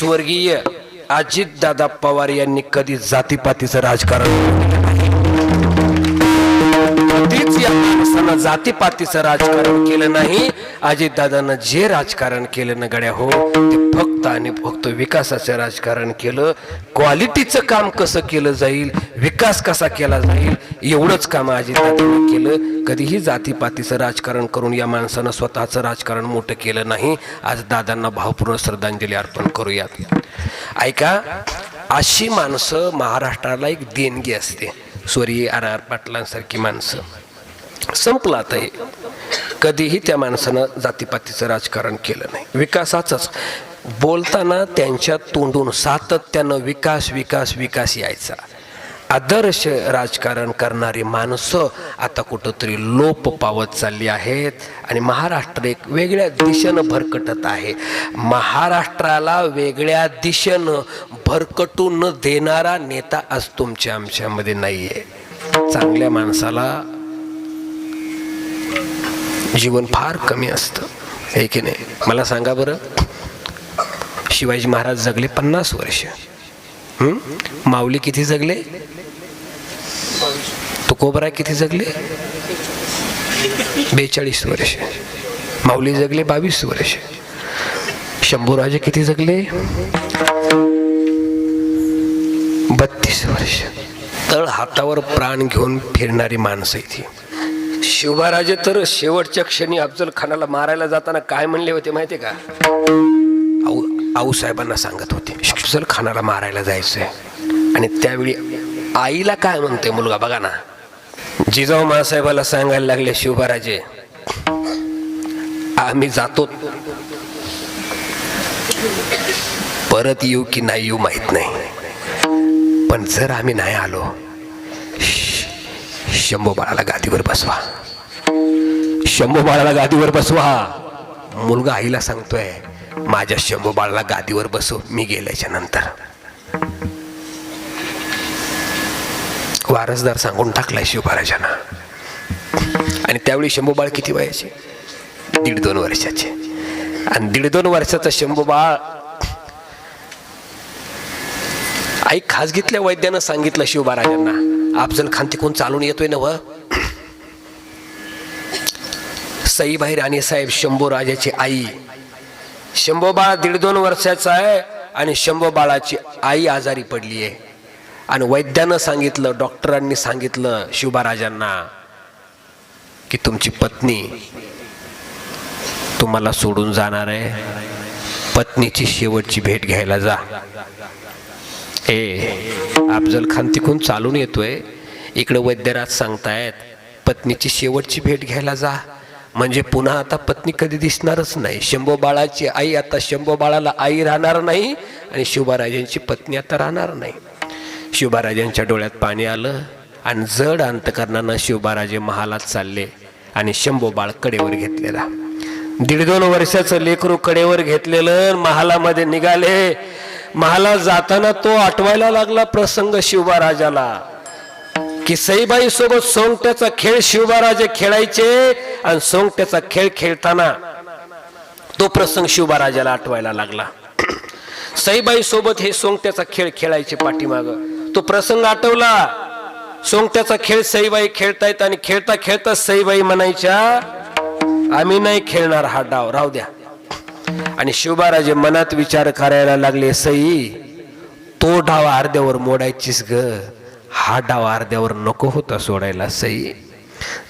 स्वर्गीय अजितदादा पवार यांनी कधी जातीपातीचं राजकारण कधीच या माणसानं जातीपातीचं राजकारण केलं नाही अजितदादानं जे राजकारण केलं ना गड्या हो ते फक्त आणि फक्त विकासाचं राजकारण केलं. क्वालिटीचं काम कसं केलं जाईल विकास कसा केला जाईल एवढंच काम अजितदादानं केलं. कधीही जातीपातीचं राजकारण करून या माणसानं स्वतःचं राजकारण मोठं केलं नाही. आज दादांना भावपूर्ण श्रद्धांजली अर्पण करूयात. ऐका अशी माणसं महाराष्ट्राला एक देणगी असते. स्वर्गीय आर आर पाटलांसारखी माणसं. संपलं आता हे. कधीही त्या माणसानं जातीपातीचं राजकारण केलं नाही. विकासाचंच. बोलताना त्यांच्या तोंडून सातत्यानं विकास विकास विकास यायचा. आदर्श राजकारण करणारी माणसं आता कुठंतरी लोप पावत चालली आहेत आणि महाराष्ट्र एक वेगळ्या दिशेनं भरकटत आहे. महाराष्ट्राला वेगळ्या दिशेनं भरकटू न देणारा नेता आज तुमच्या आमच्यामध्ये नाही आहे चांगल्या माणसाला जीवन फार कमी असतं. हे की नाही? मला सांगा बरं. शिवाजी महाराज जगले पन्नास वर्ष. माऊली किती जगले? कोबरा किती जगले? बेचाळीस वर्ष. माऊली जगले बावीस वर्ष. शंभूराजे किती जगले? बत्तीस वर्ष. तळ हातावर प्राण घेऊन फिरणारी माणसं इथे शिवबाराजे तर शेवटच्या क्षणी अफजल खानाला मारायला जाताना काय म्हणले होते माहिती का? आऊ आऊसाहेबांना सांगत होते अफजल खानाला मारायला जायचंय. आणि त्यावेळी आईला काय म्हणते मुलगा बघा ना. जिजाऊ मासाहेबाला सांगायला लागले शिवबाराजे आम्ही जातो. परत येऊ की नाही येऊ माहीत नाही. पण जर आम्ही नाही आलो श- शंभू बाळाला गादीवर बसवा. शंभू बाळाला गादीवर बसवा. मुलगा आईला सांगतोय माझ्या शंभू बाळाला गादीवर बसव मी गेल्याच्यानंतर. वारसदार सांगून टाकलाय शिवबाराजांना आणि त्यावेळी शंभू बाळ किती वयाचे? दीड दोन वर्षाचे. आणि दीड दोन वर्षाचा शंभू बाळ आई खासगीतल्या वैद्यानं सांगितलं शिवबाराजांना अफजल खान तिकून चालून येतोय ना व सईबाई राणी साहेब शंभू राजाची आई. शंभू बाळा दीड दोन वर्षाचा आहे आणि शंभू बाळाची आई आजारी पडली आहे आणि वैद्यानं सांगितलं डॉक्टरांनी सांगितलं शिवबाराजांना की तुमची पत्नी तुम्हाला सोडून जाणार आहे. पत्नीची शेवटची भेट घ्यायला जा. ए अफजल खान तिकून चालून येतोय. इकडं वैद्यराज सांगतायत पत्नीची शेवटची भेट घ्यायला जा. म्हणजे पुन्हा आता पत्नी कधी दिसणारच नाही. शंभो बाळाची आई आता शंभो बाळाला आई राहणार नाही आणि शिवबाराजांची पत्नी आता राहणार नाही. शिवबाराजांच्या डोळ्यात पाणी आलं आणि जड अंतकरणानं शिवबाराजे महालात चालले आणि शंभो बाळ कडेवर घेतलेला. दीड दोन वर्षाचं लेकरू कडेवर घेतलेलं महालामध्ये निघाले. महाला जाताना तो आठवायला लागला प्रसंग शिवबाराजाला की सईबाई सोबत सोंगट्याचा खेळ शिवबाराजे खेळायचे आणि सोंगट्याचा खेळ खेळताना तो प्रसंग शिवबाराजाला आठवायला लागला. सईबाई सोबत हे सोंगट्याचा खेळ खेळायचे पाठीमाग. तो प्रसंग आठवला. सोंगट्याचा खेळ सईबाई खेळतायत आणि खेळता खेळता सईबाई म्हणायच्या आम्ही नाही खेळणार हा डाव राहू द्या. आणि शिवबाराजे मनात विचार करायला लागले सई तो डाव अर्ध्यावर मोडायचीस ग. हा डाव अर्ध्यावर नको होता सोडायला सई.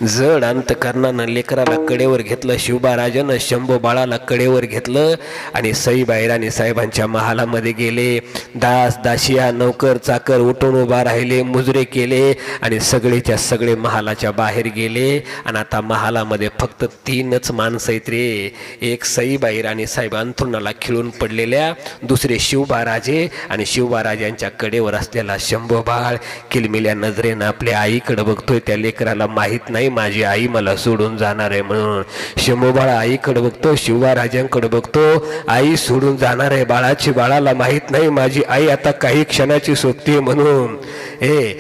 जड अंतकरणानं लेकराला कडेवर घेतलं शिवबाराजानं शंभो बाळाला कडेवर घेतलं आणि सईबाई राणी साहेबांच्या महालामध्ये गेले. दास दाशिया नौकर चाकर उठून उभा राहिले मुजरे केले आणि सगळेच्या सगळे महालाच्या बाहेर गेले. आणि आता महालामध्ये फक्त तीनच माणसं आहेत रे. एक सईबाई राणी साहेब अंथरुणाला खिळून पडलेल्या दुसरे शिवबाराजे आणि शिवबाराजांच्या कडेवर असलेला शंभो बाळ. किलमिल्या नजरेनं आपल्या आईकडे बघतोय त्या लेकराला माहीत नाही माझी आई मला सोडून जाणार आहे म्हणून. शंभू बाळा आईकडे बघतो शिवबाराजांकडे बघतो. आई सोडून जाणार आहे बाळाची बाळाला माहीत नाही माझी आई आता काही क्षणाची सोबती म्हणून. हे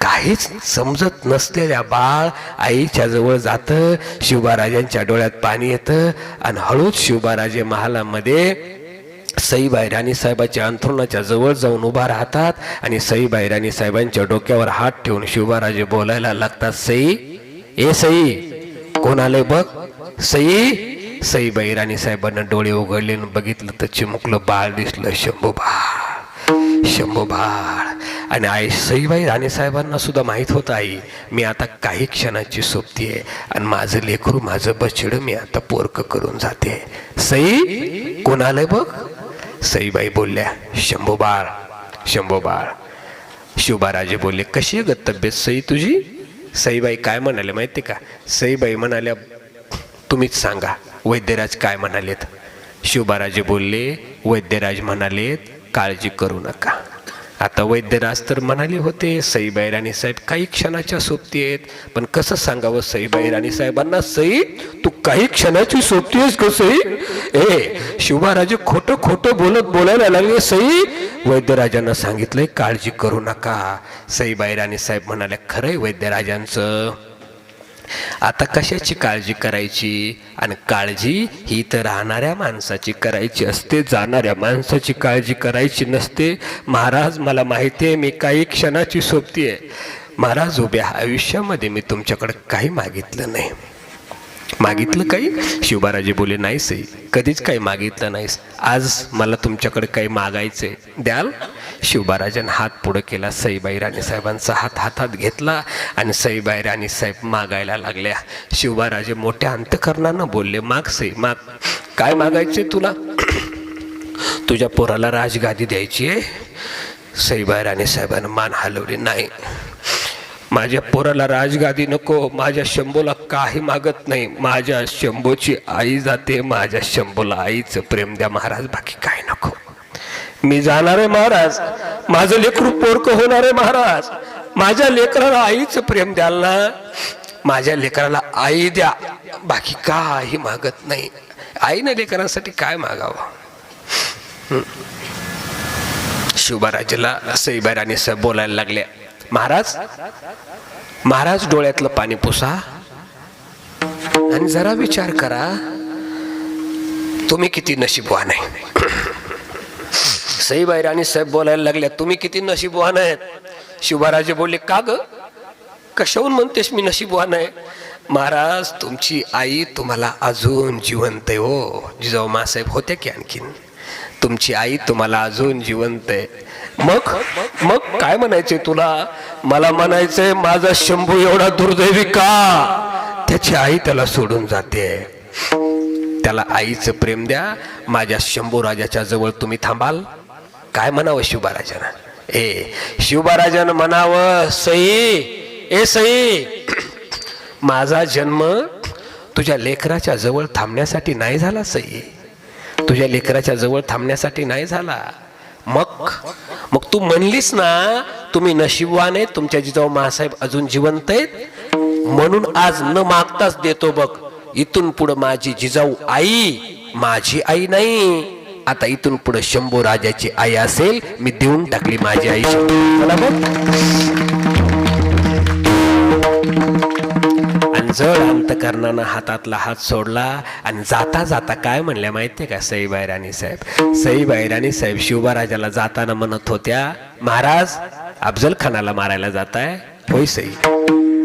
काहीच समजत नसलेल्या बाळ आईच्या जवळ जातं शिवबाराजांच्या डोळ्यात पाणी येतं आणि हळूच शिवबाराजे महालामध्ये सईबाई राणी साहेबाच्या अंथरुणाच्या जवळ जाऊन उभा राहतात आणि सईबाई राणी साहेबांच्या डोक्यावर हात ठेवून शिवबाराजे बोलायला लागतात सई ए सई कोण आले बघ? सई सईबाई राणी साहेबांना डोळे उघडले आणि बघितलं तर चिमुकलं बाळ दिसलं शंभू बाळ शंभू बाळ. आणि आई सईबाई राणे साहेबांना सुद्धा माहीत होतं आई मी आता काही क्षणाची सोबती आहे आणि माझं लेकरू माझं बछड मी आता पोरक करून जाते. सई कोण आलंय बघ? सईबाई बोलल्या शंभू बाळ शंभू बाळ. शिवबाराजे बोलले कशी आहे ग तब्येत सई तुझी? सईबाई काय म्हणाले माहिती का? सईबाई म्हणाल्या तुम्हीच सांगा वैद्यराज काय म्हणालेत? शिवबाराजे बोलले वैद्यराज म्हणालेत काळजी करू नका. आता वैद्यराज तर म्हणाले होते सईबाई राणी साहेब काही क्षणाच्या सोबती आहेत. पण कसं सांगावं सईबाई राणी साहेबांना सई तू काही क्षणाची सोबती आहेस का सई? ए शिवाराजे खोटं खोटं बोलत बोलायला लागले सई. वैद्यराजांना सांगितलंय काळजी करू नका. सईबाई राणी साहेब म्हणाल्या खरंय वैद्यराजांचं आता कशाची काळजी करायची? आणि काळजी ही तर राहणाऱ्या माणसाची करायची असते जाणाऱ्या माणसाची काळजी करायची नसते. महाराज मला माहिती आहे मी काही क्षणाची सोबती आहे. महाराज उभ्या आयुष्यामध्ये मी तुमच्याकडे काही मागितलं नाही. मागितलं काही? शिवबाराजी बोले नाही सई कधीच काही मागितलं नाहीस. आज मला तुमच्याकडे काही मागायचंय द्याल? शिवबाराजानं हात पुढं केला. सईबाई राणी साहेबांचा हात हातात घेतला आणि सईबाई राणी साहेब मागायला लागल्या. शिवबाराजे मोठ्या अंतकरणानं बोलले माग सई माग. काय मागायचे तुला? तुझ्या पोराला राजगादी द्यायची आहे? सईबाई राणी साहेबांना मान हलवली नाही. माझ्या पोराला राजगादी नको माझ्या शंभूला काही मागत नाही. माझ्या शंभूची आई जाते माझ्या शंभूला आईचं प्रेम द्या महाराज बाकी काय नको. मी जाणार आहे महाराज. माझं लेकरू पोरक होणार आहे महाराज. माझ्या लेकराला आईचं प्रेम द्याल ना? माझ्या लेकराला आई द्या. बाकी काही मागत नाही. आईनं लेकरांसाठी काय मागावं? शिवबाराजेला सईबाराने साहेब बोलायला लागल्या. महाराज महाराज डोळ्यातलं पाणी पुसा आणि जरा विचार करा तुम्ही किती नशीबवान आहे. सईबाई राणी साहेब बोलायला लागल्या तुम्ही किती नशीबवान आहेत. शिवराजे बोलले का ग? कशाहून म्हणतेस मी नशीबवान आहे? महाराज तुमची आई तुम्हाला अजून जिवंत आहे हो. जिजाऊ मासाहेब होत्या की आणखीन? तुमची आई तुम्हाला अजून जिवंत आहे. मग? मग काय म्हणायचंय तुला? मला म्हणायचंय माझा शंभू एवढा दुर्दैवी का? त्याची आई त्याला सोडून जाते. त्याला आईचं प्रेम द्या. माझ्या शंभू राजाच्या जवळ तुम्ही थांबाल. काय म्हणावं शिवबाराजानं? ए शिवबाराजानं म्हणावं सई ए सई माझा जन्म तुझ्या लेकराच्या जवळ थांबण्यासाठी नाही झाला सई. तुझ्या लेकराच्या जवळ थांबण्यासाठी नाही झाला. मग? तू म्हणलीस ना तुम्ही नशिबवान आहे तुमच्या जिजाऊ महासाहेब अजून जिवंत आहेत. म्हणून आज न मागताच देतो बघ इथून पुढं माझी जिजाऊ आई माझी आई नाही. आता इथून पुढे शंभू राजाची आई असेल मी देऊन टाकली माझी आई. बघ. जड अंतकरणानं हातातला हात सोडला आणि जाता जाता काय म्हणल्या आहे का? सईबाई राणी साहेब. सईबाई राणी साहेब शिवबाराजाला जाताना म्हणत होत्या महाराज अफजल खानाला मारायला जाताय? होय सई.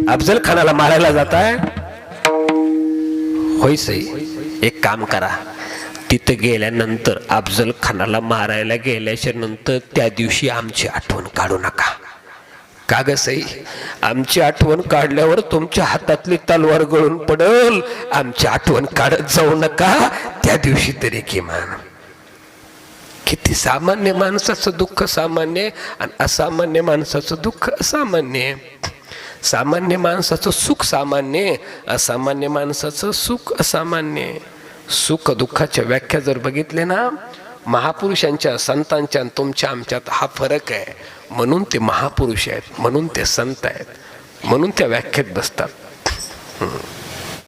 अफजल खानाला मारायला जाताय? होय सई. एक काम करा. तिथं गेल्यानंतर अफजल खानाला मारायला गेल्याच्यानंतर त्या दिवशी आमची आठवण काढू नका. कागसई आमची आठवण काढल्यावर तुमच्या हातातली तलवार गळून पडल. आमची आठवण काढत जाऊ नका. त्या दिवशी तरी किमान. किती सामान्य माणसाचं दुःख सामान्य आणि असामान्य माणसाचं दुःख असामान्य. सामान्य माणसाचं सुख सामान्य असामान्य माणसाचं सुख असामान्य. सुख दुःखाच्या व्याख्या जर बघितले ना महापुरुषांच्या संतांच्या आणि तुमच्या आमच्यात हा फरक आहे. म्हणून ते महापुरुष आहेत म्हणून ते संत आहेत म्हणून त्या व्याख्येत बसतात.